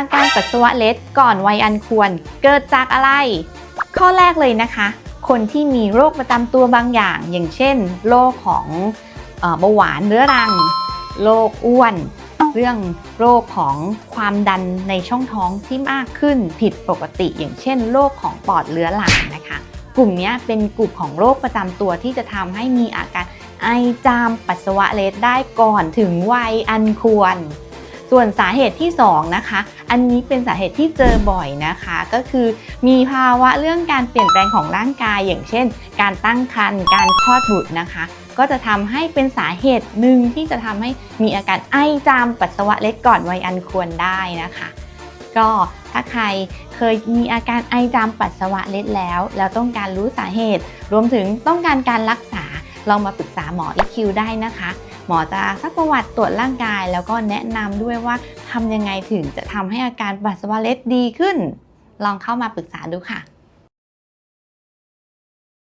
อาการปัสสาวะเล็ดก่อนวัยอันควร เกิดจากอะไร ข้อแรกเลยนะคะ คนที่มีโรคประจำตัวบางอย่าง อย่างเช่น โรคของเบาหวานเรื้อรัง โรคอ้วน เรื่องโรคของความดันในช่องท้องที่มากขึ้นผิดปกติ อย่างเช่น โรคของปอดเรื้อรังนะคะ กลุ่มนี้เป็นกลุ่มของโรคประจำตัวที่จะทำให้มีอาการไอจามปัสสาวะเล็ดได้ก่อนถึงวัยอันควร ส่วนสาเหตุที่2นะคะ อันนี้เป็นสาเหตุที่เจอบ่อยนะคะ ก็คือมีภาวะเรื่องการเปลี่ยนแปลงของร่างกาย อย่างเช่น การตั้งครรภ์การคลอดบุตรนะคะ ก็จะทำให้เป็นสาเหตุหนึ่งที่จะทำให้มีอาการไอจามปัสสาวะเล็ดก่อนวัยอันควรได้นะคะ ก็ถ้าใครเคยมีอาการไอจามปัสสาวะเล็ดแล้ว แล้วต้องการรู้สาเหตุ รวมถึงต้องการการรักษาลองมาปรึกษาหมอ EQ ได้นะคะ หมอจะซักประวัติตรวจร่างกาย แล้วก็แนะนำด้วยว่าทำยังไงถึงจะทำให้อาการปัสสาวะเล็ดดีขึ้น ลองเข้ามาปรึกษาดูค่ะ